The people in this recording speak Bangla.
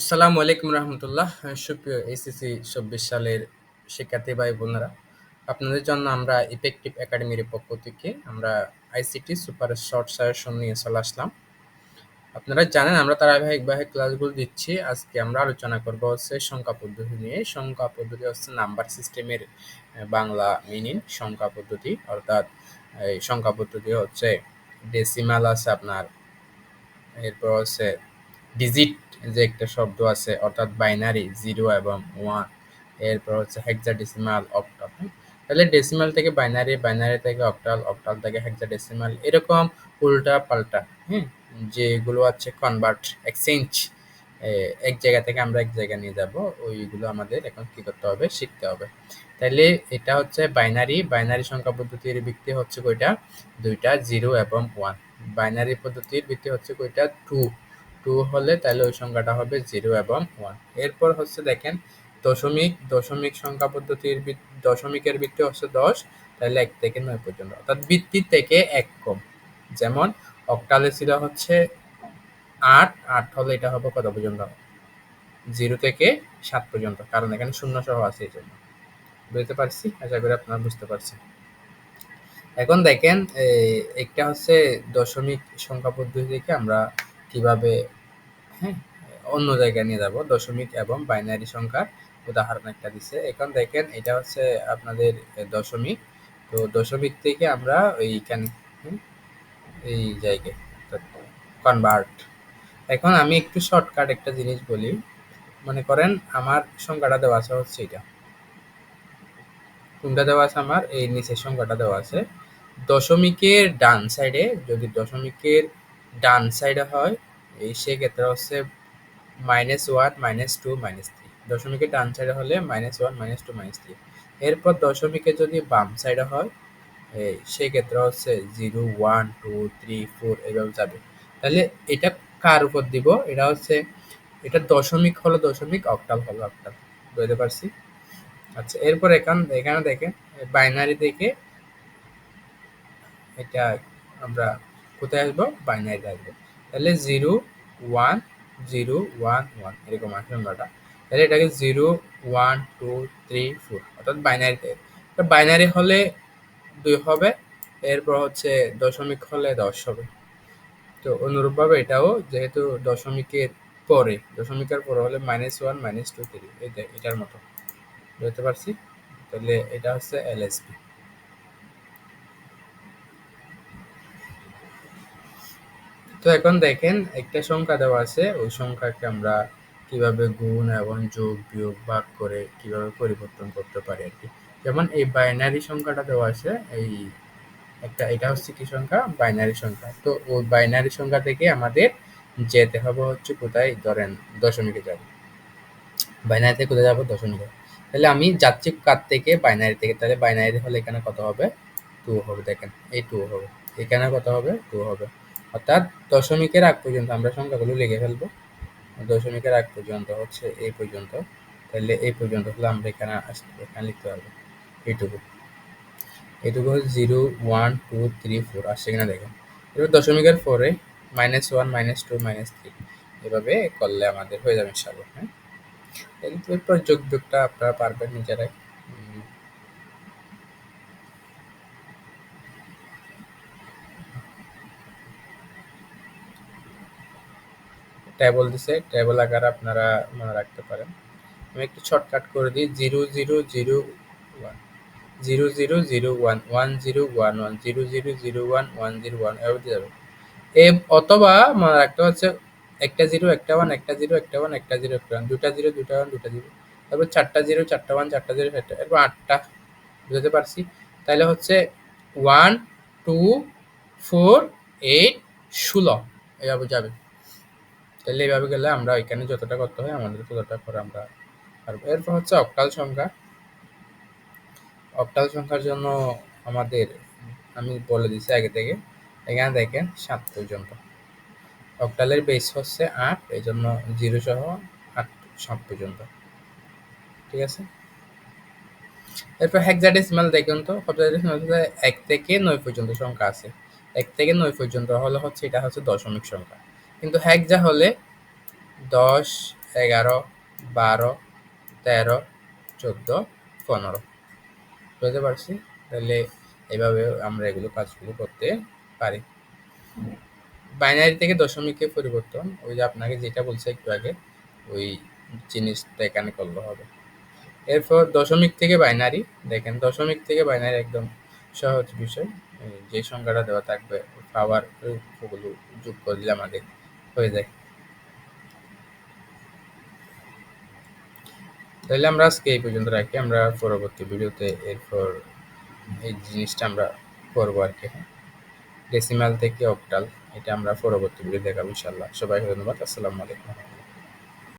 আসসালামু আলাইকুম রহমতুল্লাহ। সুপ্রিয় এসিসি চব্বিশ সালের শিক্ষার্থী ভাই বোনেরা, আপনাদের জন্য আমরা ইফেক্টিভ একাডেমির পক্ষ থেকে আমরা আইসিটি সুপার শর্ট সাজেশন নিয়ে চলে আসলাম। আপনারা জানেন আমরা ধারাবাহিকভাবে ক্লাসগুলো দিচ্ছি। আজকে আমরা আলোচনা করব হচ্ছে সংখ্যা পদ্ধতি নিয়ে। সংখ্যা পদ্ধতি হচ্ছে নাম্বার সিস্টেমের বাংলা মিনিং সংখ্যা পদ্ধতি। অর্থাৎ, এই সংখ্যা পদ্ধতি হচ্ছে ডেসিমাল আছে আপনার, এরপর হচ্ছে ডিজিট যে একটা শব্দ আছে, অর্থাৎ বাইনারি জিরো এবং ওয়ান এরপর হচ্ছে হেক্সাডেসিমাল অক্টাল তাহলে ডেসিমাল থেকে বাইনারি বাইনারি থেকে অক্টাল অক্টাল থেকে হেক্সাডেসিমাল এরকম উল্টা পাল্টা হ্যাঁ যেগুলো আছে কনভার্ট এক্সচেঞ্জ এক জায়গা থেকে আমরা এক জায়গায় নিয়ে যাব, ওইগুলো আমাদের এখন কী করতে হবে? শিখতে হবে। তাহলে এটা হচ্ছে বাইনারি বাইনারি সংখ্যা পদ্ধতির ভিত্তি হচ্ছে কয়টা? দুইটা জিরো এবং ওয়ান বাইনারি পদ্ধতির ভিত্তি হচ্ছে কয়টা? টু টু হলে তাহলে ওই সংখ্যাটা হবে জিরো এবং ওয়ান। এরপর হচ্ছে দেখেন, দশমিক দশমিক সংখ্যা পদ্ধতির দশমিকের ভিত্তি হচ্ছে দশ, তাহলে এক থেকে নয় পর্যন্ত। অর্থাৎ ভিত্তি থেকে এক কম। যেমন, অক্টালে ছিল হচ্ছে আট আট হলে এটা হবে কত পর্যন্ত? জিরো থেকে সাত পর্যন্ত, কারণ এখানে শূন্য সহ আছে এই জন্য। বুঝতে পারছি? আশা করি আপনারা বুঝতে পারছেন। এখন দেখেন একটা হচ্ছে দশমিক সংখ্যা পদ্ধতি থেকে আমরা কীভাবে হ্যাঁ অন্য জায়গায় নিয়ে যাব? দশমিক এবং বাইনারি সংখ্যার উদাহরণ একটা দিছে। এখন দেখেন, এটা হচ্ছে আপনাদের দশমিক। তো দশমিক থেকে আমরা এইখানে এই জায়গায় কনভার্ট এখন আমি একটু শর্টকাট একটা জিনিস বলি। মনে করেন, আমার সংখ্যাটা দেওয়া আছে হচ্ছে এটা। কোনটা দেওয়া আছে আমার? এই নিচের সংখ্যাটা দেওয়া আছে। দশমিকের ডান সাইডে যদি দশমিকের ডান সাইডে হয়, এই সেক্ষেত্রে হচ্ছে minus one minus two minus three দশমিকের ডান সাইডে হলে minus one minus two minus three এরপর দশমিকে যদি বাম সাইডে হয়, এই সেক্ষেত্রে হচ্ছে zero one two three four এভাবে যাবে। তাহলে এটা কার উপর দিব? এটা হচ্ছে, এটা দশমিক হলো দশমিক অক্টাল হলো অক্টাল বুঝতে পারছি? আচ্ছা এরপর এখান, এখানে দেখেন বাইনারি থেকে এটা আমরা কোথায় আসব? বাইনারিতে আসব। তাহলে zero one zero one one, এরকম আসবে সংখ্যাটা তাহলে এটাকে zero one, two, three, four, অর্থাৎ বাইনারিতে বাইনারি হলে দুই হবে, এরপর হচ্ছে দশমিক হলে দশ হবে। তো অনুরূপভাবে এটাও যেহেতু দশমিকের পরে দশমিকের পরে হলে minus one minus two three এটার মতো। বুঝতে পারছি? তাহলে এটা হচ্ছে এলএসপি এখন দেখেন, একটা সংখ্যা দেওয়া আছে। ওই সংখ্যাকে আমরা কীভাবে গুণ এবং যোগ, বিয়োগ, ভাগ করে কীভাবে পরিবর্তন করতে পারি আর কি। যেমন এই বাইনারি সংখ্যাটা দেওয়া আছে, এই একটা, এটা হচ্ছে কি সংখ্যা? বাইনারি সংখ্যা। তো ওই বাইনারি সংখ্যা থেকে আমাদের যেতে হবে হচ্ছে কোথায়? ধরেন দশমিকে যাব। বাইনারিতে কোথায় যাব? দশমিকে। তাহলে আমি যাচ্ছি কার থেকে? বাইনারি থেকে। তাহলে বাইনারি হলে এখানে কত হবে? টু হবে, দেখেন। এই টু হবে। এখানে কত হবে? টু হবে। অর্থাৎ দশমিকের আগ পর্যন্ত আমরা সংখ্যাগুলো লিখে ফেলব। দশমিকের আগ পর্যন্ত হচ্ছে এই পর্যন্ত। তাহলে এই পর্যন্ত হলে আমরা এখানে আসতে এখানে লিখতে পারব এইটুকু এইটুকু হচ্ছে zero, one, two, three, four আসছে কিনা দেখেন এবার দশমিকের ফোরে minus one minus two minus three এভাবে করলে আমাদের হয়ে যাবে ইনশাল্লাহ হ্যাঁ? এরপর যোগ বিয়োগটা আপনারা পারবেন নিজেরাই। টেবল দিছে টেবল আকার আপনারা মনে রাখতে পারেন। আমি একটু শর্টকাট করে দিই zero zero zero one zero zero zero one one zero one one zero zero zero one one zero one এভাবে যাবে। এ অথবা মনে রাখতে হচ্ছে, একটা জিরো একটা ওয়ান একটা জিরো একটা ওয়ান একটা জিরো একটা ওয়ান দুটা জিরো দুটা ওয়ান দুটা জিরো তারপর চারটা জিরো চারটা ওয়ান চারটা জিরো চারটা, এরপর আটটা, বুঝতে পারছি? তাহলে হচ্ছে ওয়ান টু ফোর এইট ষোলো, এভাবে যাবে। তাহলে এইভাবে গেলে আমরা এখানে যতটা করতে হয় আমাদের ততটা করে আমরা পারব। এরপর হচ্ছে অক্টাল সংখ্যা। অক্টাল সংখ্যার জন্য আমাদের, আমি বলে দিচ্ছি আগে থেকে, এখানে দেখেন সাত পর্যন্ত। অক্টালের বেস হচ্ছে আট এই জন্য জিরো সহ আট সাত পর্যন্ত। ঠিক আছে? এরপর হেক্সাডেসিমাল দেখুন তো হেক্সাডেসিমাল এক থেকে নয় পর্যন্ত সংখ্যা আছে। এক থেকে নয় পর্যন্ত হলে হচ্ছে এটা হচ্ছে দশমিক সংখ্যা। কিন্তু হ্যাকজা হলে দশ, এগারো, বারো, তেরো, চোদ্দ, পনেরো। বুঝতে পারছি? তাহলে এভাবে আমরা এগুলো কাজগুলো করতে পারি। বাইনারি থেকে দশমিকে পরিবর্তন, ওই যে আপনাকে যেটা বলছে একটু আগে, ওই জিনিসটা এখানে করলে হবে। এরপর দশমিক থেকে বাইনারি, দেখেন দশমিক থেকে বাইনারি একদম সহজ বিষয়। যে সংখ্যাটা দেওয়া থাকবে পাওয়ার ওগুলো যোগ করলে আমাদের হয়ে যায়। তাহলে আমরা আজকে এই পর্যন্ত রাখি। আমরা পরবর্তী ভিডিওতে এরপর এই জিনিসটা আমরা করব আর কি। ডেসিমাল থেকে অপটাল এটা আমরা পরবর্তী ভিডিও দেখাবো ইনশাল্লাহ সবাই ধন্যবাদ। আসসালামু আলাইকুম।